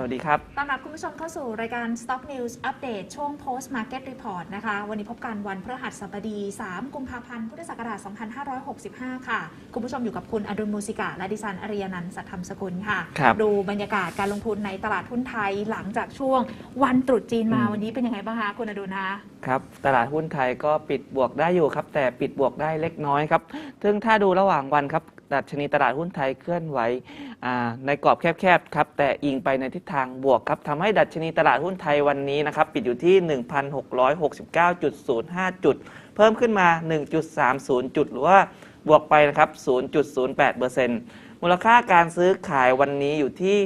สวัสดีครับ ต้อนรับคุณผู้ชมเข้าสู่รายการ Stock News Update ช่วง Post Market Report นะคะ วันนี้พบกันวันพฤหัสบดี 3 กุมภาพันธ์ พุทธศักราช 2565 ค่ะ คุณผู้ชมอยู่กับคุณอดุลมูสิกาและดิฉันอริยนันท์สัทธรรมสกุลค่ะครับดูบรรยากาศการลงทุนในตลาดหุ้นไทยหลังจากช่วงวันตรุษจีนมาอืมวันนี้เป็นยังไงบ้างคะคุณอดุลนะคะครับ ตลาดหุ้นไทยก็ปิดบวกได้อยู่ครับ แต่ปิดบวกได้เล็กน้อยครับ ซึ่งถ้าดูระหว่างวันครับ ดัชนีตลาดหุ้นไทยเคลื่อนไหวในกรอบแคบๆครับแต่อิงไปในทิศทางบวกครับทำให้ดัชนีตลาดหุ้นไทยวันนี้นะครับปิดอยู่ที่ 1,669.05 จุด เพิ่มขึ้นมา 1.30 จุด หรือว่าบวกไปนะครับ 0.08%มูลค่าการซื้อขายวันนี้อยู่ที่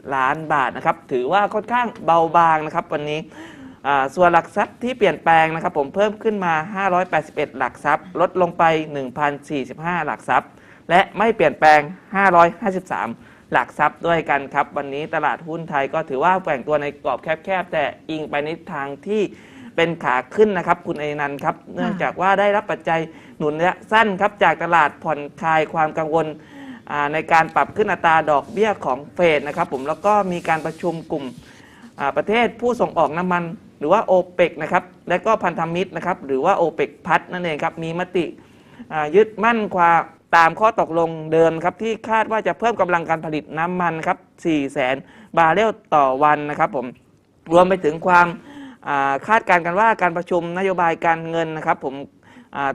68,034 ล้านบาทนะครับ ถือว่าค่อนข้างเบาบางนะครับ วันนี้ ส่วนหลักทรัพย์ที่เปลี่ยนแปลงนะครับผมเพิ่มขึ้นมา 581 หลักทรัพย์ ลดลงไป 1,045 หลักทรัพย์ และไม่เปลี่ยนแปลง 553 หลักทรัพย์ด้วยกันครับ วันนี้ตลาดหุ้นไทยก็ถือว่าแกว่งตัวในกรอบแคบๆ แต่อิงไปในทางที่เป็นขาขึ้นนะครับ คุณเอนันต์ครับ เนื่องจากว่าได้รับปัจจัยหนุนระยะสั้นครับ จากตลาดผ่อนคลายความกังวลอ่าในการปรับขึ้นอัตราดอกเบี้ยของเฟดนะครับผมแล้วก็มีการประชุมกลุ่มอ่าประเทศผู้ส่งออกน้ำมัน หรือว่าโอเปกนะครับและก็พันธมิตรนะครับหรือว่าโอเปกพัทนั่นเองครับมีมติยึดมั่นความตามข้อตกลงเดิมครับที่คาดว่าจะเพิ่มกำลังการผลิตน้ำมันครับ4แสนบาร์เรลต่อวันนะครับผมรวมไปถึงความาคาดการณ์กันว่าการประชุมนโยบายการเงินนะครับผม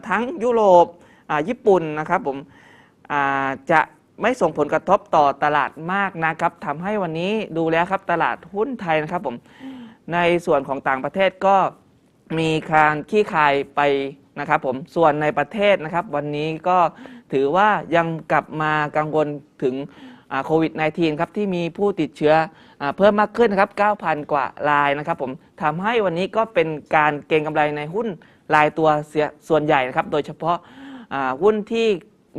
ทั้งยุโรปญี่ปุ่นนะครับผมจะไม่ส่งผลกระทบต่อตลาดมากนะครับทำให้วันนี้ดูแล้วครับตลาดหุ้นไทยนะครับผม ในส่วนของต่างประเทศก็มีการขี้คายไปนะครับผมส่วนในประเทศนะครับ วันนี้ก็ถือว่ายังกลับมากังวลถึงโควิด -19 ครับที่มีผู้ติดเชื้ออเพิ่มมากขึ้นนะครับ 9,000 กว่ารายนะครับผมทำให้วันนี้ก็เป็นการเก็งกำไรในหุ้นรายตัวเสียส่วนใหญ่นะครับ โดยเฉพาะหุ้นที่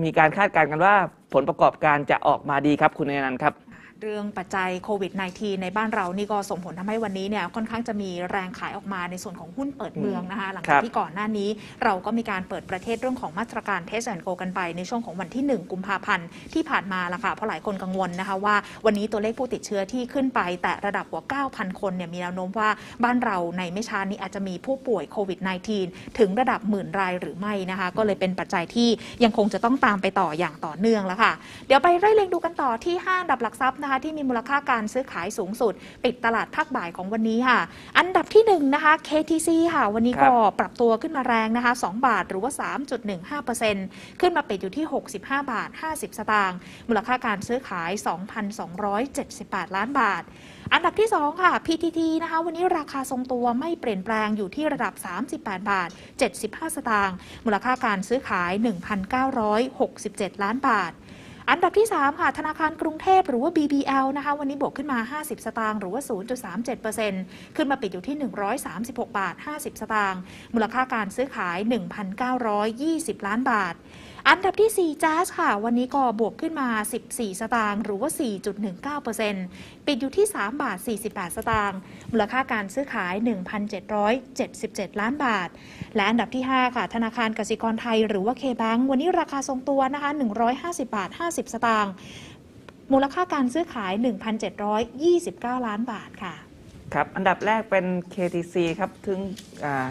มีการคาดการณ์กันว่าผลประกอบการจะออกมาดีครับคุณเอนันครับ เรื่องปัจจัยโควิด -19 ในบ้านเรานี่ก็ส่งผลทำให้วันนี้เนี่ยค่อนข้างจะมีแรงขายออกมาในส่วนของหุ้นเปิดเมืองนะคะหลังครัจากบที่ก่อนหน้านี้ เราก็มีการเปิดประเทศเรื่องของมาตรการเทสแอนโกกันไปในช่วงของวันที่ 1 กุมภาพันธ์ที่ผ่านมาละค่ะเพราะหลายคนกังวลนะคะว่าวันนี้ตัวเลขผู้ติดเชื้อที่ขึ้นไป แต่ระดับกว่า 9,000 คนเนี่ยมีแนวโน้มว่าบ้านเราในไม่ช้านี้อาจจะมีผู้ป่วยโควิด -19 ถึงระดับหมื่นรายหรือไม่นะคะก็เลยเป็นปัจจัยที่ยังคงจะต้องตามไปต่ออย่างต่อเนื่องแล้วค่ะ เดี๋ยวไปไล่เรียงดูกันต่อที่5อันดับหลักทรัพย์นะคะที่มีมูลค่าการซื้อขายสูงสุด ปิดตลาดภาคบ่ายของวันนี้ค่ะ อันดับที่1นะคะ KTC ค่ะ วันนี้ครัก็บปรับตัวขึ้นมาแรงนะคะ 2 บาทหรือว่า 3.15%ขึ้นมาปิดอยู่ที่ 65 บาท 50 สตางค์มูลค่าการซื้อขาย 2,278 ล้านบาทอันดับที่ 2 ค่ะ PTT นะคะ วันนี้ราคาทรงตัวไม่เปลี่ยนแปลงอยู่ที่ระดับ 38 บาท 75 สตางค์มูลค่าการซื้อขาย 1,967 ล้านบาท อันดับที่ 3 ค่ะ ธนาคารกรุงเทพหรือว่า BBL นะคะวันนี้บวกขึ้นมา 50 สตางค์หรือว่า 0.37%ขึ้นมาปิดอยู่ที่ 136 บาท 50 สตางค์มูลค่าการซื้อขาย 1,920 ล้านบาท อันดับที่4 Jazz ค่ะ วันนี้ก็บวกขึ้นมา 14 สตางค์หรือว่า 4.19%ปิดอยู่ที่ 3 บาท 48 สตางค์มูลค่าการซื้อขาย 1,777 ล้านบาท และอันดับที่ 5 ค่ะ ธนาคารกสิกรไทยหรือว่า K-Bank วันนี้ราคาทรงตัวนะคะ 150 บาท 50 สตางค์มูลค่าการซื้อขาย 1,729 ล้านบาทค่ะครับ อันดับแรกเป็น KTC ครับถึง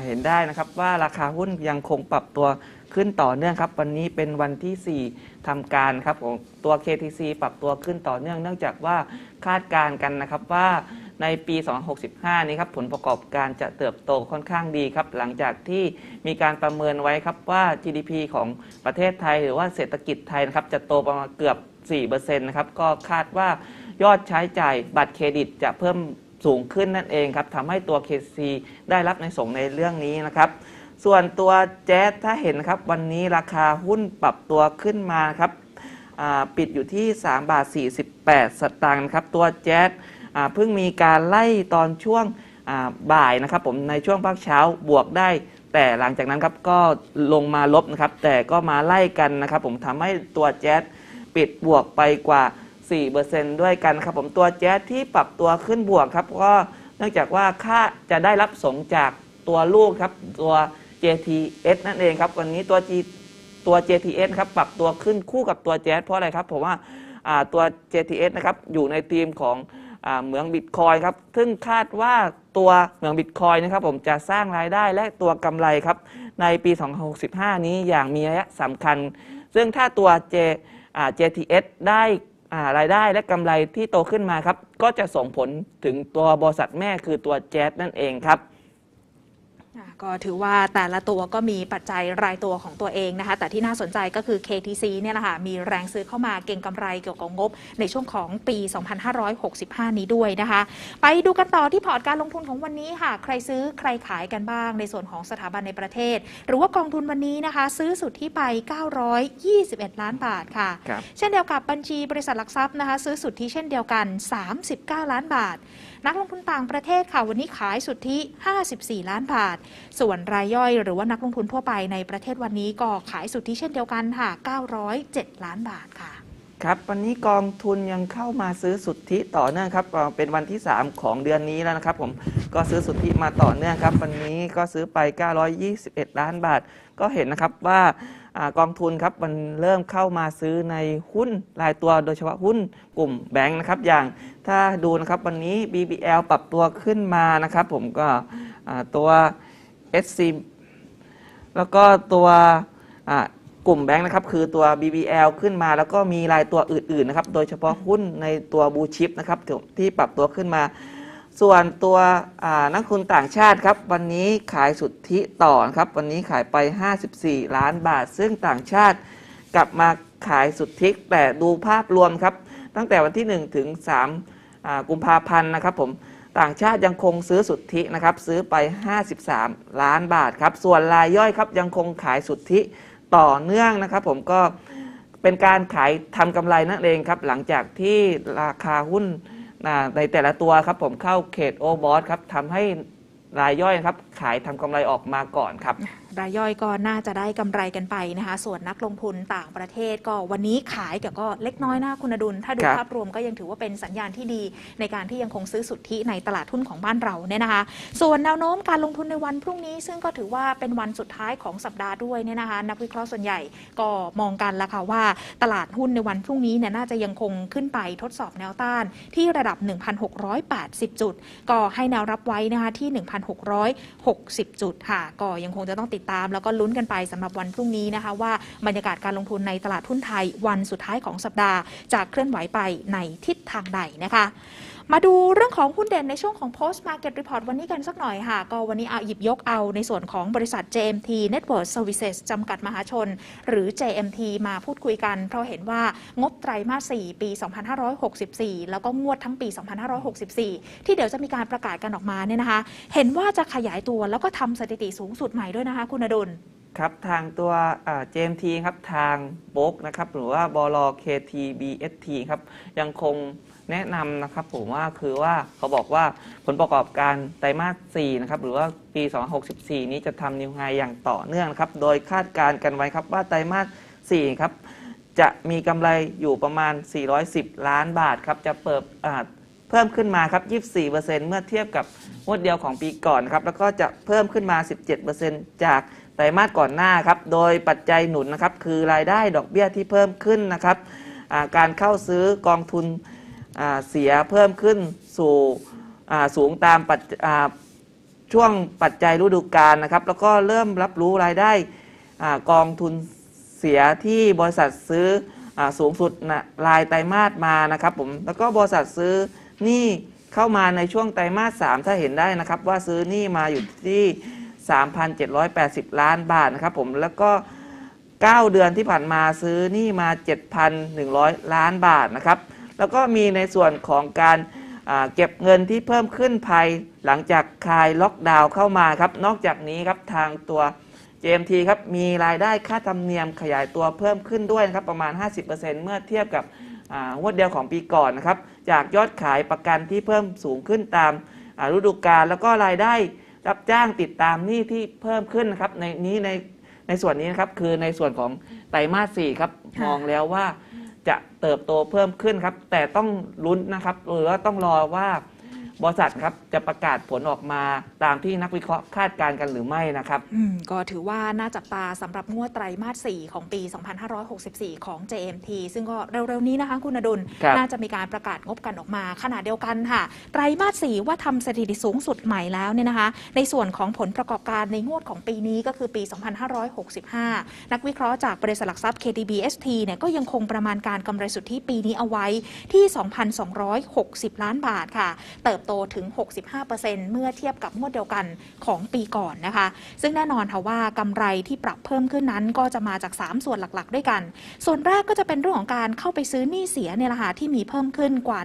เห็นได้นะครับว่าราคาหุ้นยังคงปรับตัว ขึ้นต่อเนื่องครับ วันนี้เป็นวันที่ 4ทำการครับของตัว KTC ปรับตัวขึ้นต่อเนื่องเนื่องจากว่าคาดการณ์กันนะครับว่าในปี2065 นี้ครับผลประกอบการจะเติบโตค่อนข้างดีครับ หลังจากที่มีการประเมินไว้ครับว่า GDP ของประเทศไทยหรือว่าเศรษฐกิจไทยนะครับจะโตประมาณเกือบ 4%นะครับก็คาดว่ายอดใช้จ่ายบัตรเครดิตจะเพิ่มสูงขึ้นนั่นเองครับทำให้ตัว KC ได้รับในส่งในเรื่องนี้นะครับ ส่วนตัวแจ๊สถ้าเห็นครับวันนี้ราคาหุ้นปรับตัวขึ้นมาครับปิดอยู่ที่ 3 บาท 48 สตางค์ครับตัวแจ๊สเพิ่งมีการไล่ตอนช่วงบ่ายนะครับผมในช่วงภาคเช้าบวกได้ แต่หลังจากนั้นครับก็ลงมาลบนะครับ แต่ก็มาไล่กันนะครับ ผมทำให้ตัวแจ๊สปิดบวกไปกว่า 4%ด้วยกันครับผมตัวแจ๊สที่ปรับตัวขึ้นบวกครับก็เนื่องจากว่าค่าจะได้รับสงจากตัวลูกครับตัว JTS นั่นเองครับ วันนี้ตัว G ตัว JTS ครับปรับตัวขึ้นคู่กับตัวแจ๊สเพราะอะไรครับผมว่าอ่าตัว JTS นะครับอยู่ในทีมของอเหมืองบิตคอยครับ ซึ่งคาดว่าตัวเหมืองบิตคอยนะครับผมจะสร้างรายได้และตัวกำไรครับ ในปี 2065 นี้อย่างมีนัยสำคัญ ซึ่งถ้าตัว JJTS ได้รายได้และกำไรที่โตขึ้นมาครับ ก็จะส่งผลถึงตัวบริษัทแม่คือตัว Jet นั่นเองครับ ก็ถือว่าแต่ละตัวก็มีปัจจัยรายตัวของตัวเองนะคะ แต่ที่น่าสนใจก็คือ KTC เนี่ยแหละค่ะมีแรงซื้อเข้ามาเก่งกำไรเกี่ยวกับงบ ในช่วงของปี 2565 นี้ด้วยนะคะ ไปดูกันต่อที่พอร์ตการลงทุนของวันนี้ค่ะ ใครซื้อใครขายกันบ้าง ในส่วนของสถาบันในประเทศ หรือว่ากองทุนวันนี้นะคะ ซื้อสุดที่ไป 921 ล้านบาทค่ะครับเช่นเดียวกับบัญชีบริษัทหลักทรัพย์นะคะ ซื้อสุทธิเช่นเดียวกัน 39 ล้านบาท นักลงทุนต่างประเทศค่ะวันนี้ขายสุทธิ 54 ล้านบาท ส่วนรายย่อยหรือว่านักลงทุนทั่วไปในประเทศวันนี้ก็ขายสุทธิเช่นเดียวกันค่ะ 907 ล้านบาทค่ะ ครับวันนี้กองทุนยังเข้ามาซื้อสุทธิต่อเนื่องครับเป็นวันที่ 3 ของเดือนนี้แล้วนะครับ ผมก็ซื้อสุทธิมาต่อเนื่องครับ วันนี้ก็ซื้อไป 921 ล้านบาท ก็เห็นนะครับว่า อกองทุนครับมันเริ่มเข้ามาซื้อในหุ้นรายตัวโดยเฉพาะหุ้นกลุ่มแบงค์นะครับ อย่างถ้าดูนะครับวันนี้ BBL ปรับตัวขึ้นมานะครับ ผมก็ตัว SC แล้วก็ตัวกลุ่มแบงค์นะครับคือตัว BBL ขึ้นมาแล้วก็มีรายตัวอื่นๆนะครับ โดยเฉพาะหุ้นในตัวบูชิปนะครับที่ปรับตัวขึ้นมา ส่วนตัวนักทุนต่างชาติครับ วันนี้ขายสุทธิต่อครับ วันนี้ขายไป 54 ล้านบาท ซึ่งต่างชาติกลับมาขายสุทธิแต่ดูภาพรวมครับ ตั้งแต่วันที่ 1 ถึง3กุมภาพันธ์นะครับผมต่างชาติยังคงซื้อสุทธินะครับ ซื้อไป 53 ล้านบาทครับ ส่วนรายย่อยครับยังคงขายสุทธิต่อเนื่องนะครับ ผมก็เป็นการขายทำกำไรนั่นเองครับ หลังจากที่ราคาหุ้น ในแต่ละตัวครับผมเข้าเขตโอบอสครับทำให้รายย่อยนะครับขายทำกำไรออกมาก่อนครับ รายย่อยก็น่าจะได้กำไรกันไปนะคะ ส่วนนักลงทุนต่างประเทศก็วันนี้ขายแต่ก็เล็กน้อยนะคุณอดุล ถ้าดูครับภาพรวมก็ยังถือว่าเป็นสัญญาณที่ดีในการที่ยังคงซื้อสุทธิในตลาดทุนของบ้านเราเนี่ยนะคะ ส่วนแนวโน้มการลงทุนในวันพรุ่งนี้ ซึ่งก็ถือว่าเป็นวันสุดท้ายของสัปดาห์ด้วยเนี่ยนะคะ นักวิเคราะห์ส่วนใหญ่ก็มองกันละค่ะว่าตลาดหุ้นในวันพรุ่งนี้เนี่ยน่าจะยังคงขึ้นไปทดสอบแนวต้านที่ระดับ 1,680 จุด ก็ให้แนวรับไว้นะคะที่ 1,660 จุดค่ะ ก็ยังคงจะต้องติดตาม แล้วก็ลุ้นกันไปสำหรับวันพรุ่งนี้นะคะว่าบรรยากาศการลงทุนในตลาดหุ้นไทยวันสุดท้ายของสัปดาห์จะเคลื่อนไหวไปในทิศทางใดนะคะ มาดูเรื่องของหุ้นเด่นในช่วงของ post market report วันนี้กันสักหน่อยค่ะ ก็วันนี้เอาหยิบยกเอาในส่วนของบริษัท JMT Network Services จำกัดมหาชน หรือ JMT มาพูดคุยกัน เพราะเห็นว่างบไตรมาส 4 ปี 2564 แล้วก็งวดทั้งปี 2564 ที่เดี๋ยวจะมีการประกาศกันออกมาเนี่ยนะคะ เห็นว่าจะขยายตัวแล้วก็ทำสถิติสูงสุดใหม่ด้วยนะคะ คุณอดุลครับทางตัวเจมทีครับทางโบกนะครับหรือว่าบล KTBST ครับยังคงแนะนำนะครับผมว่าคือว่าเขาบอกว่าผลประกอบการไตรมาส4นะครับหรือว่าปี2064 นี้จะทำนิวไฮอย่างต่อเนื่องครับโดยคาดการณ์กันไว้ครับว่าไตรมาส4ครับจะมีกำไรอยู่ประมาณ 410 ล้านบาทครับจะเปิดเพิ่มขึ้นมาครับ 24%เมื่อเทียบกับงวดเดียวของปีก่อนครับแล้วก็จะเพิ่มขึ้นมา 17%จาก ไตรมาสก่อนหน้าครับ โดยปัจจัยหนุนนะครับคือรายได้ดอกเบี้ยที่เพิ่มขึ้นนะครับการเข้าซื้อกองทุนเสียเพิ่มขึ้นสู่สูงตามปัจช่วงปัจจัยฤดูกาลนะครับ แล้วก็เริ่มรับรู้รายได้อกองทุนเสียที่บริษัทซื้ออสูงสุดนะรายไตรมาสมานะครับผมแล้วก็บริษัทซื้อหนี้เข้ามาในช่วงไตรมาส3ถ้าเห็นได้นะครับ ว่าซื้อหนี้มาอยู่ที่ 3,780 ล้านบาทนะครับผมแล้วก็ 9 เดือนที่ผ่านมาซื้อนี้มา 7,100 ล้านบาทนะครับแล้วก็มีในส่วนของการเก็บเงินที่เพิ่มขึ้นภายหลังจากคลายล็อกดาวน์เข้ามาครับนอกจากนี้ครับทางตัว JMT ครับมีรายได้ค่าธรรมเนียมขยายตัวเพิ่มขึ้นด้วยนะครับประมาณ 50%เมื่อเทียบกับอ่างวดเดียวของปีก่อนนะครับจากยอดขายประกันที่เพิ่มสูงขึ้นตามฤดูกาลแล้วก็รายได้ รับจ้างติดตามหนี้ที่เพิ่มขึ้นนะครับในนี้ในในส่วนนี้นะครับคือในส่วนของไตรมาส4ครับค่ะ มองแล้วว่าจะเติบโตเพิ่มขึ้นครับ แต่ต้องลุ้นนะครับหรือว่าต้องรอว่า บริษัทครับจะประกาศผลออกมาตามที่นักวิเคราะห์คาดการณ์กันหรือไม่นะครับ อืมก็ถือว่าน่าจับตาสำหรับงวดไตรมาส 4 ของปี 2564 ของ JMT ซึ่งก็เร็วๆนี้นะคะคุณอดุล ครับ น่าจะมีการประกาศงบกันออกมาขณะเดียวกันค่ะ ไตรมาส 4 ว่าทำสถิติสูงสุดใหม่แล้วเนี่ยนะคะ ในส่วนของผลประกอบการในงวดของปีนี้ก็คือปี 2565 นักวิเคราะห์จากบริษัทหลักทรัพย์ KTBST เนี่ยก็ยังคงประมาณการกำไรสุทธิปีนี้เอาไว้ที่ 2,260 ล้านบาทค่ะ เติบโตถึง 65%เมื่อเทียบกับงวดเดียวกันของปีก่อนนะคะ ซึ่งแน่นอนค่ะว่ากำไรที่ปรับเพิ่มขึ้นนั้นก็จะมาจาก 3 ส่วนหลักๆ ด้วยกัน ส่วนแรกก็จะเป็นเรื่องของการเข้าไปซื้อหนี้เสียเนี่ยแหละค่ะที่มีเพิ่มขึ้นกว่า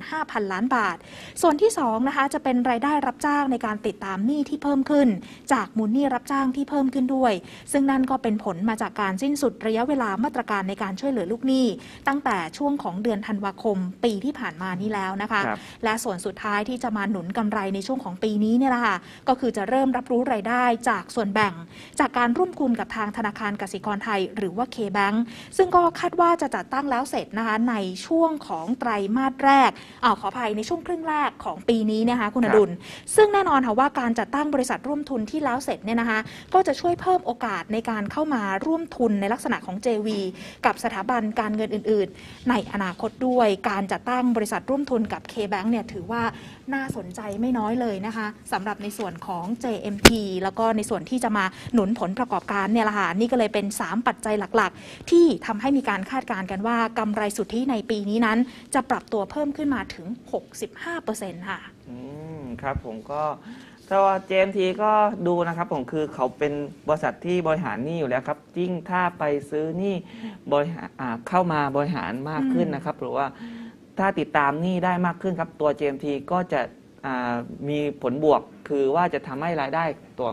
15,000 ล้านบาท ส่วนที่2นะคะจะเป็นรายได้รับจ้างในการติดตามหนี้ที่เพิ่มขึ้น จากมูลหนี้รับจ้างที่เพิ่มขึ้นด้วย ซึ่งนั่นก็เป็นผลมาจากการสิ้นสุดระยะเวลามาตรการในการช่วยเหลือลูกหนี้ ตั้งแต่ช่วงของเดือนธันวาคมปีที่ผ่านมานี้แล้วนะคะครับและส่วนสุดท้ายที่จะมาหนุนกำไรในช่วงของปีนี้เนี่ยแหละค่ะก็คือจะเริ่มรับรู้รายได้จากส่วนแบ่ง จากการร่วมทุนกับทางธนาคารกสิกรไทย หรือว่า K-Bank ซึ่งก็คาดว่าจะจัดตั้งแล้วเสร็จนะคะในช่วงของไตรมาสแรกอาขออภัยในช่วงครึ่งแรกของปีนี้นะคะคุณอดุล ซึ่งแน่นอนค่ะว่าการจัดตั้งบริษัทร่วมทุนที่แล้วเสร็จเนี่ยนะคะก็จะช่วยเพิ่มโอกาสในการเข้ามาร่วมทุนในลักษณะของ JV กับสถาบันการเงินอื่น ๆ ในอนาคตด้วยการจัดตั้งบริษัทร่วมทุนกับ K-Bank เนี่ยถือว่า น่าสนใจไม่น้อยเลยนะคะสำหรับในส่วนของ JMT แล้วก็ในส่วนที่จะมาหนุนผลประกอบการเนี่ยละค่ะนี่ก็เลยเป็น 3 ปัจจัยหลักๆ ที่ทำให้มีการคาดการณ์กันว่ากำไรสุทธิในปีนี้นั้น จะปรับตัวเพิ่มขึ้นมาถึง 65%ค่ะอืมครับผมก็ถ้าว่า JMT ก็ดูนะครับผมคือเขาเป็นบริษัทที่บริหารหนี้อยู่แล้วครับยิ่งถ้าไปซื้อหนี้บริหารอ่าเข้ามาบริหารมากขึ้นนะครับ หรือว่า ถ้าติดตามหนี้ได้มากขึ้นครับตัว JMT ก็จะอ่ามีผลบวกคือว่าจะทำให้รายได้ตัว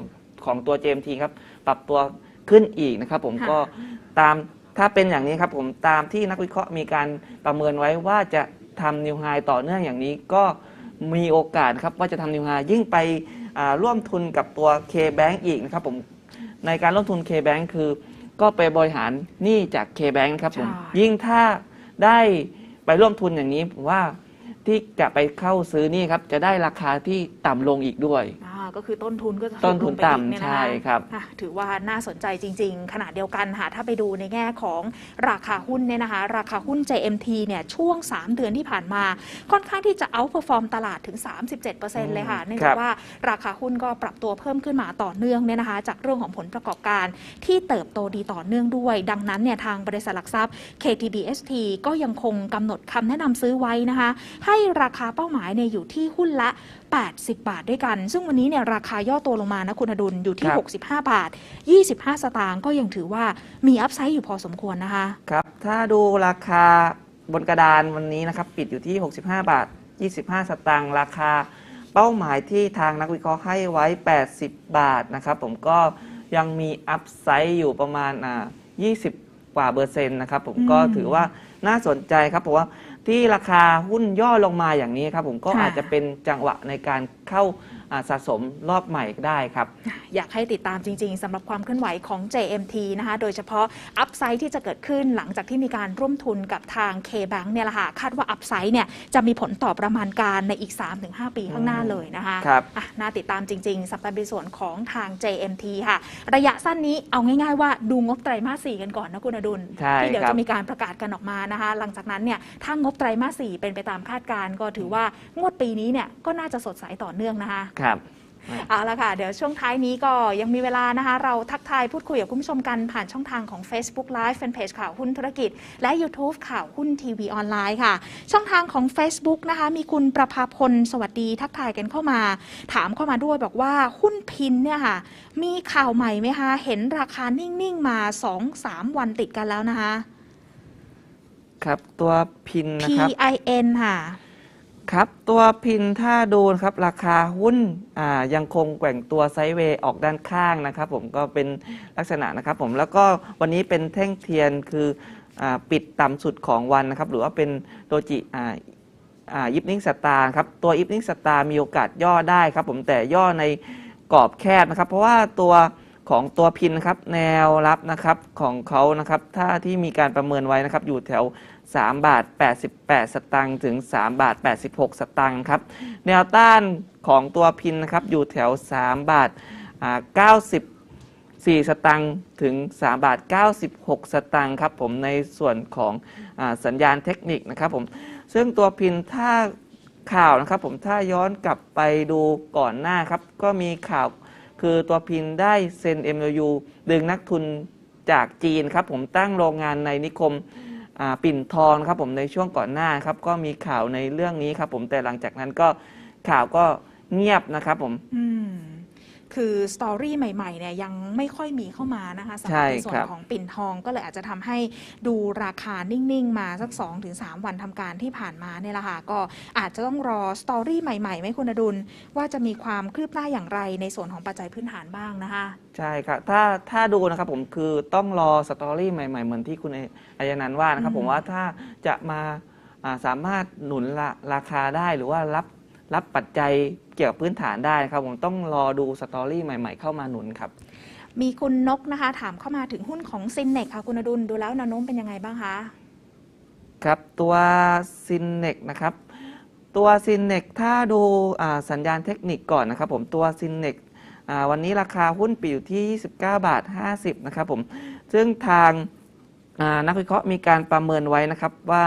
ของตัว JMT ครับปรับตัวขึ้นอีกนะครับ ผมค่ะก็ตามถ้าเป็นอย่างนี้ครับผมตามที่นักวิเคราะห์มีการประเมินไว้ว่าจะทำนิวไฮต่อเนื่องอย่างนี้ก็มีโอกาสครับว่าจะทำนิวไฮยิ่งไปอ่าร่วมทุนกับตัว K-Bank อีกนะครับผมในการร่วมทุน K-Bank คือก็ไปบริหารหนี้จาก K-Bank ครับผมใช่ยิ่งถ้าได้ ไปร่วมทุนอย่างนี้ผมว่าที่จะไปเข้าซื้อนี่ครับจะได้ราคาที่ต่ำลงอีกด้วย อ่า ก็คือต้นทุนก็จะต้นทุนลงไปอีกเยต่ำนะคะใช่ครับอะถือว่าน่าสนใจจริง ๆ ขณะเดียวกันค่ะถ้าไปดูในแง่ของราคาหุ้นเนี่ยนะคะ ราคาหุ้น JMT เนี่ยช่วง 3 เดือนที่ผ่านมา ค่อนข้างที่จะเอาเปอร์ฟอร์มตลาดถึง 37%เลยค่ะเนื่องจากว่าราคาหุ้นก็ปรับตัวเพิ่มขึ้นมาต่อเนื่องเนี่ยนะคะ จากเรื่องของผลประกอบการที่เติบโตดีต่อเนื่องด้วย ดังนั้นเนี่ยทางบริษัทหลักทรัพย์ KTBST ก็ยังคงกำหนดคำแนะนำซื้อไว้นะคะ ให้ราคาเป้าหมายเนี่ยอยู่ที่หุ้นละ80 บาทด้วยกัน ซึ่งวันนี้เนี่ยราคาย่อตัวลงมานะคุณอดุลอยู่ที่ ครับ 65 บาท 25 สตางค์ก็ยังถือว่ามีอัพไซด์อยู่พอสมควรนะคะ ครับ ถ้าดูราคาบนกระดานวันนี้นะครับ ปิดอยู่ที่ 65 บาท 25 สตางค์ราคา เป้าหมายที่ทางนักวิเคราะห์ให้ไว้ 80 บาทนะครับ ผมก็ยังมีอัพไซด์อยู่ประมาณอ่า20 กว่าเปอร์เซ็นต์นะครับ ผมก็อืม ถือว่าน่าสนใจครับ เพราะว่า ที่ราคาหุ้นย่อลงมาอย่างนี้ครับผมก็ค่ะอาจจะเป็นจังหวะในการเข้าอ่า สะสมรอบใหม่ได้ครับ อยากให้ติดตามจริง ๆสำหรับความเคลื่อนไหวของ JMT นะคะโดยเฉพาะอัพไซด์ที่จะเกิดขึ้นหลังจากที่มีการร่วมทุนกับทาง K-Bank เนี่ยแหละค่ะคาดว่าอัพไซด์เนี่ยจะมีผลต่อประมาณการในอีก 3-5 ปีข้างหน้าเลยนะคะครับอะน่าติดตามจริง ๆสำหรับในส่วนของทาง JMT ค่ะ ระยะสั้นนี้เอาง่าย ๆ ว่าดูงบไตรมาส4กันก่อนนะคุณอดุลใช่ที่เดี๋ยวครับ จะมีการประกาศกันออกมานะคะ หลังจากนั้นเนี่ยถ้างบไตรมาส4เป็นไปตามคาดการณ์ก็ถือว่างวดปีนี้เนี่ยก็น่าจะสดใสต่อเนื่องนะคะ ครับเอาละค่ะ เดี๋ยวช่วงท้ายนี้ก็ยังมีเวลานะคะ เราทักทายพูดคุยกับคุณผู้ชมกันผ่านช่องทางของ Facebook Live แฟนเพจข่าวหุ้นธุรกิจ และ YouTube ข่าวหุ้นทีวีออนไลน์ค่ะ ช่องทางของ Facebook นะคะ มีคุณประภาพลสวัสดีทักทายกันเข้ามา ถามเข้ามาด้วยบอกว่าหุ้นพินเนี่ยค่ะ มีข่าวใหม่ไหมคะ เห็นราคานิ่ง ๆ มา 2-3 วันติดกันแล้วนะคะ ครับตัวพินนะครับ PIN ค่ะ ครับตัวพินถ้าดูนะครับราคาหุ้นอ่ายังคงแกว่งตัวไซด์เวย์ออกด้านข้างนะครับ ผมก็เป็นลักษณะนะครับ ผมแล้วก็วันนี้เป็นแท่งเทียนคืออาปิดต่ำสุดของวันนะครับ หรือว่าเป็นโดจิอ่าอ่ายิปนิ่งสตาร์ครับตัวยิปนิ่งสตาร์มีโอกาสย่อได้ครับ ผมแต่ย่อในกรอบแคบนะครับ เพราะว่าตัวของตัวพินนะครับแนวรับนะครับของเขานะครับ ถ้าที่มีการประเมินไว้นะครับ อยู่แถว 3 บาท 88 สตางค์ถึง 3 บาท 86 สตางค์ครับ แนวต้านของตัวพินนะครับอยู่แถว 3 บาทอ่า94 สตางค์ถึง 3 บาท 96 สตางค์ครับผมในส่วนของอสัญญาณเทคนิคนะครับผม ซึ่งตัวพินถ้าข่าวนะครับผมถ้าย้อนกลับไปดูก่อนหน้าครับ ก็มีข่าวคือตัวพินได้เซ็น MOU ดึงนักทุนจากจีนครับผมตั้งโรงงานในนิคม ปิ่นทองครับผมในช่วงก่อนหน้าครับก็มีข่าวในเรื่องนี้ครับผมแต่หลังจากนั้นก็ข่าวก็เงียบนะครับผม อืม คือสตอรี่ใหม่ๆเนี่ยยังไม่ค่อยมีเข้ามานะคะสำหใช่รับในส่วครันบของปิ่นทองก็เลยอาจจะทำให้ดูราคานิ่ง ๆ มาสัก 2-3 วันทำการที่ผ่านมาเนี่ยแหละค่ะก็อาจจะต้องรอสตอรี่ใหม่ๆไหมคุณอดุล ว่าจะมีความคืบหน้าอย่างไรในส่วนของปัจจัยพื้นฐานบ้างนะคะ ใช่ครับ ถ้าถ้าดูนะครับผมคือต้องรอสตอรี่ใหม่ๆ เหมือนที่คุณอายนันท์ว่านะครับ อืม ผมว่าถ้าจะมาอ่าสามารถหนุนราราคาได้หรือว่ารับรับปัจจัย เกี่ยวกับพื้นฐานได้นะครับผมต้องรอดูสตอรี่ใหม่ ๆ เข้ามาหนุนครับ มีคุณนกนะคะ ถามเข้ามาถึงหุ้นของซินเนกค่ะคุณอดุลดูแล้วแนวโน้มเป็นยังไงบ้างคะครับตัวซินเนกนะครับ ตัวซินเนกถ้าดูอ่าสัญญาณเทคนิคก่อนนะครับผมตัวซินเนกวันนี้ราคาหุ้นปิดอยู่ที่ 29 บาท 50 นะครับผมซึ่งทางอ่านักวิเคราะห์มีการประเมินไว้นะครับว่า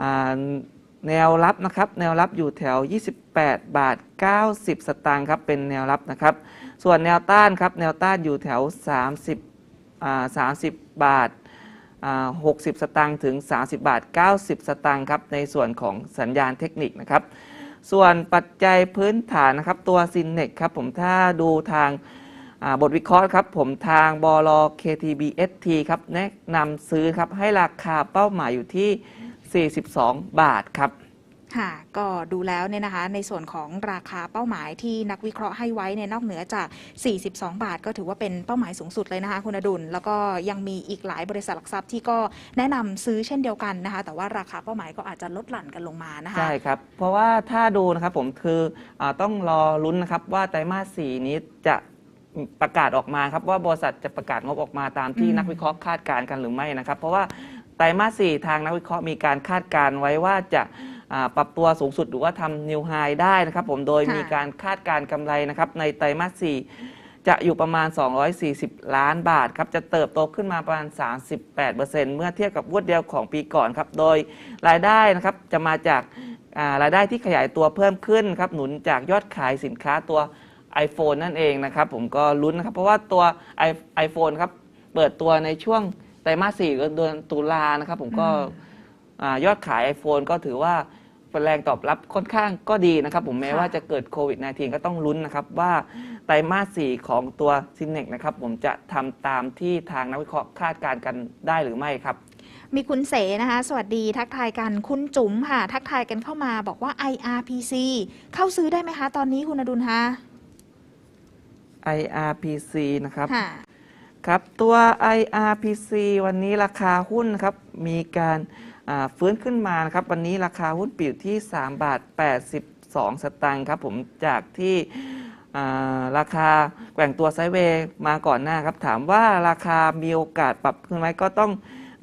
อ่า แนวรับนะครับ แนวรับอยู่แถว 28 บาท 90 สตางค์ครับ เป็นแนวรับนะครับ ส่วนแนวต้านครับ แนวต้านอยู่แถว 30อ่า30 บาท60 สตางค์ถึง 30 บาท 90 สตางค์ครับ ในส่วนของสัญญาณเทคนิคนะครับ ส่วนปัจจัยพื้นฐานนะครับ ตัวซินเนกครับ ผมถ้าดูทางาบทวิเคราะห์ครับ ผมทางบล KTBST ครับ แนะนำซื้อครับ ให้ราคาเป้าหมายอยู่ที่ 42 บาทครับ ค่ะก็ดูแล้วเนี่ยนะคะ ในส่วนของราคาเป้าหมายที่นักวิเคราะห์ให้ไว้เนี่ยนอกเหนือจาก 42 บาท ก็ถือว่าเป็นเป้าหมายสูงสุดเลยนะคะคุณอดุล แล้วก็ยังมีอีกหลายบริษัทหลักทรัพย์ที่ก็แนะนำซื้อเช่นเดียวกันนะคะ แต่ว่าราคาเป้าหมายก็อาจจะลดหลั่นกันลงมานะคะ ใช่ครับ เพราะว่าถ้าดูนะครับผมคืออาต้องรอลุ้นนะครับว่าไตรมาสสี่นี้จะประกาศออกมาครับว่าบริษัทจะประกาศงบออกมาตามที่อืม นักวิเคราะห์คาดการณ์กันหรือไม่นะครับ เพราะว่า ไตรมาสสี่ทางนักวิเคราะห์มีการคาดการณ์ไว้ว่าจะอ่าปรับตัวสูงสุดหรือว่าทำนิวไฮได้นะครับผมโดยมีการคาดการณ์กำไรนะครับในไตรมาสสี่จะอยู่ประมาณ 240 ล้านบาทครับ จะเติบโตขึ้นมาประมาณ 38%เมื่อเทียบกับงวดเดียวของปีก่อนครับ โดยรายได้นะครับจะมาจากอ่ารายได้ที่ขยายตัวเพิ่มขึ้นครับ หนุนจากยอดขายสินค้าตัว iPhone นั่นเองนะครับ ผมก็ลุ้นนะครับ เพราะว่าตัว i- iPhone ครับ เปิดตัวในช่วงไตรมาสสี่เดือนตุลานะครับผมก็อืมอายอดขาย iPhone ก็ถือว่าเป็นแรงตอบรับค่อนข้างก็ดีนะครับผมแม้ค่ะว่าจะเกิดโควิด -19 ก็ต้องลุ้นนะครับว่าไตรมาสสี่ของตัวซินเนกนะครับผมจะทำตามที่ทางนักวิเคราะห์คาดการณ์กันได้หรือไม่ครับ มีคุณเสนะคะ สวัสดีทักทายกันคุณจุ๋มค่ะ ทักทายกันเข้ามาบอกว่า IRPC เข้าซื้อได้ไหมคะ ตอนนี้คุณอดุลคะ IRPC นะครับ ครับตัว IRPC วันนี้ราคาหุ้นครับมีการฟื้นขึ้นมานะครับวันนี้ราคาหุ้นปิดที่ 3 บาท 82 สตางค์ครับผมจากที่ราคาแกว่งตัวไซเวย์มาก่อนหน้าครับถามว่าราคามีโอกาสปรับขึ้นไหมก็ต้อง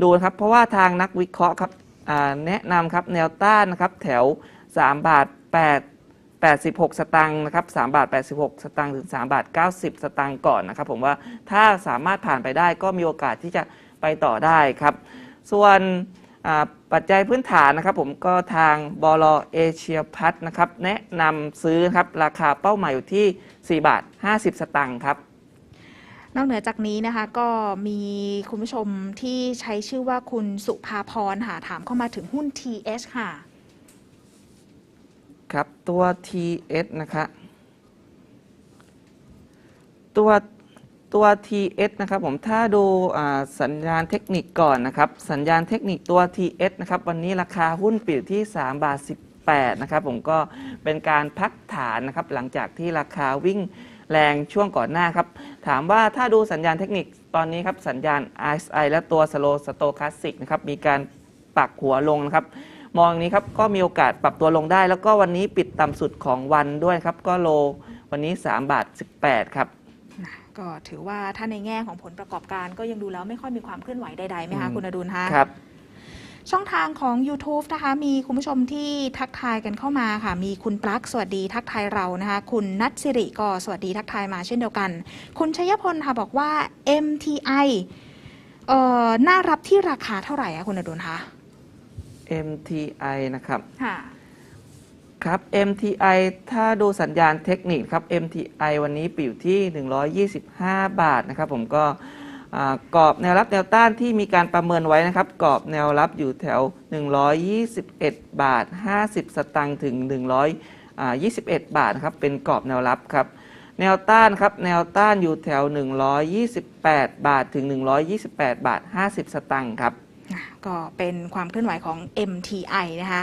ดูครับ เพราะว่าทางนักวิเคราะห์ครับแนะนำครับแนวต้านนะครับแถว 3 บาท 8 86 สตางค์นะครับ3บาท 86 สตางค์ถึง3บาท 90 สตางค์ก่อนนะครับผมว่าถ้าสามารถผ่านไปได้ก็มีโอกาสที่จะไปต่อได้ครับ ส่วนปัจจัยพื้นฐานนะครับผมก็ทางบลเอเชียพัฒนะครับแนะนำซื้อครับราคาเป้าหมายอยู่ที่ 4 บาท 50 สตางค์ครับนอกเหนือจากนี้นะคะก็มีคุณผู้ชมที่ใช้ชื่อว่าคุณสุภาพรค่ะถามเข้ามาถึงหุ้น TH ค่ะ ครับตัว TS นะคะตัวตัว TS นะครับผมถ้าดูสัญญาณเทคนิคก่อนนะครับ สัญญาณเทคนิคตัว TS นะครับวันนี้ราคาหุ้นปิดที่ 3 บาท 18 นะครับผมก็เป็นการพักฐานนะครับหลังจากที่ราคาวิ่งแรงช่วงก่อนหน้าครับ ถามว่าถ้าดูสัญญาณเทคนิคตอนนี้ครับ สัญญาณ RSI และตัว Slow Stochastic นะครับมีการปักหัวลงนะครับ มองอย่างนี้ครับก็มีโอกาสปรับตัวลงได้ แล้วก็วันนี้ปิดต่ำสุดของวันด้วยครับ ก็โลวันนี้3บาท18 ครับ ก็ถือว่าถ้าในแง่ของผลประกอบการก็ยังดูแล้วไม่ค่อยมีความเคลื่อนไหวใดๆไหมคะอืมคุณอดุลคะครับ ช่องทางของ YouTube นะคะ มีคุณผู้ชมที่ทักทายกันเข้ามาค่ะ มีคุณปลั๊กสวัสดีทักทายเรานะคะ คุณนัทสิริก็สวัสดีทักทายมาเช่นเดียวกัน คุณชยพลค่ะบอกว่า MTI เอ่อน่ารับที่ราคาเท่าไหร่อะคุณอดุลคะ MTI นะครับ ค่ะ ครับ MTI ถ้าดูสัญญาณเทคนิคครับ MTI วันนี้ปิดอยู่ที่ 125 บาทนะครับ ผมก็อ่ากรอบแนวรับแนวต้านที่มีการประเมินไว้นะครับกรอบแนวรับอยู่แถว 121 บาท 50 สตางค์ถึง 121 บาทนะครับเป็นกรอบแนวรับครับแนวต้านครับแนวต้านอยู่แถว 128 บาทถึง 128 บาท 50 สตางค์ครับอะ ก็เป็นความเคลื่อนไหวของ MTI นะคะ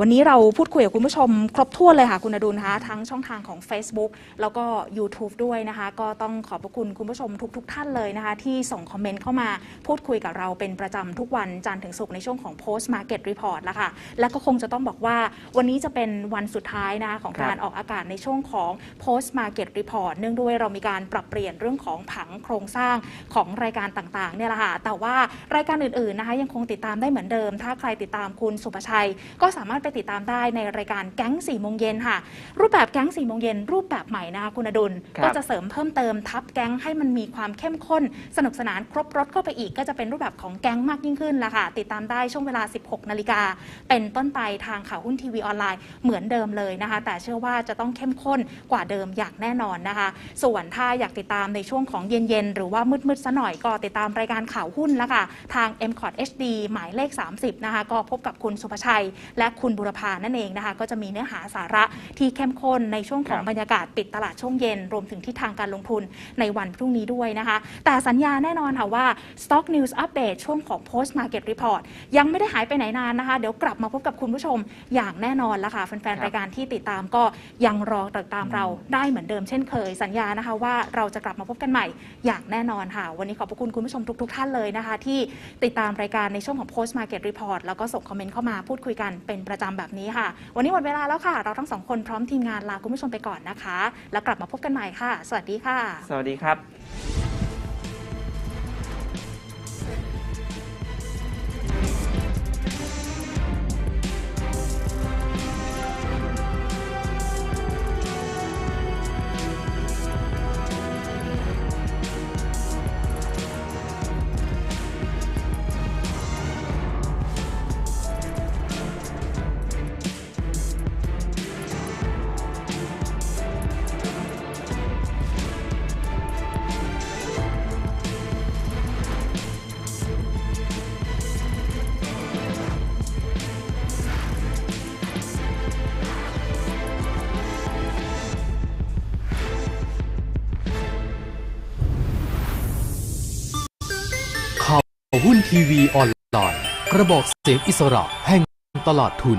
วันนี้เราพูดคุยกับคุณผู้ชมครบถ้วนเลยค่ะคุณอดุลคะทั้งช่องทางของ Facebook แล้วก็ YouTube ด้วยนะคะ ก็ต้องขอบพระคุณคุณผู้ชมทุกๆท่านเลยนะคะ ที่ส่งคอมเมนต์เข้ามาพูดคุยกับเราเป็นประจำทุกวันจันทร์ถึงศุกร์ในช่วงของ Post Market Report แล้วค่ะ และก็คงจะต้องบอกว่าวันนี้จะเป็นวันสุดท้ายนะคะของการออกอากาศในช่วงของ Post Market Report เนื่องด้วยเรามีการปรับเปลี่ยนเรื่องของผังโครงสร้างของรายการต่างๆเนี่ยแหละค่ะแต่ว่ารายการอื่นๆนะคะยังคงติดตามได้เหมือนเดิม ถ้าใครติดตามคุณสุภชัย ก็สามารถไปติดตามได้ในรายการแก๊ง4โมงเย็นค่ะ รูปแบบแก๊ง4โมงเย็นรูปแบบใหม่นะคะคุณอดุลครับก็จะเสริมเพิ่มเติมทับแก๊งให้มันมีความเข้มข้น สนุกสนานครบรถเข้าไปอีก ก็จะเป็นรูปแบบของแก๊งมากยิ่งขึ้นละค่ะ ติดตามได้ช่วงเวลา 16 นาฬิกา เป็นต้นไปทางข่าวหุ้นทีวีออนไลน์เหมือนเดิมเลยนะคะ แต่เชื่อว่าจะต้องเข้มข้นกว่าเดิมอย่างแน่นอนนะคะ ส่วนถ้าอยากติดตามในช่วงของเย็นๆหรือว่ามืดๆซะหน่อยก็ติดตามรายการข่าวหุ้นละค่ะทาง m c o t HD หมายเลข 30 นะคะ ก็พบกับคุณสุภชัย และคุณบุรพานั่นเองนะคะ ก็จะมีเนื้อหาสาระที่เข้มข้นในช่วงของครับบรรยากาศปิดตลาดช่วงเย็น รวมถึงทิศทางการลงทุนในวันพรุ่งนี้ด้วยนะคะ แต่สัญญาแน่นอนค่ะว่า Stock News Update ช่วงของ Post Market Report ยังไม่ได้หายไปไหนนานนะคะ เดี๋ยวกลับมาพบกับคุณผู้ชมอย่างแน่นอนละค่ะแฟนครัๆบรายการที่ติดตามก็ยังรอติดตามเราได้เหมือนเดิมเช่นเคย สัญญานะคะว่าเราจะกลับมาพบกันใหม่อย่างแน่นอนค่ะ วันนี้ขอบพระคุณคุณผู้ชมทุก ๆ ท่านเลยนะคะ ที่ติดตามรายการในช่วงของ Post Market Report แล้วก็ส่งคอมเมนต์เข้ามาพูดคุยกันเป็นประจำแบบนี้ค่ะ วันนี้หมดเวลาแล้วค่ะ เราทั้งสองคนพร้อมทีมงานลาคุณผู้ชมไปก่อนนะคะ แล้วกลับมาพบกันใหม่ค่ะ สวัสดีค่ะ สวัสดีครับ ทีวีออนไลน์กระบอกเสียงอิสระแห่งตลาดทุน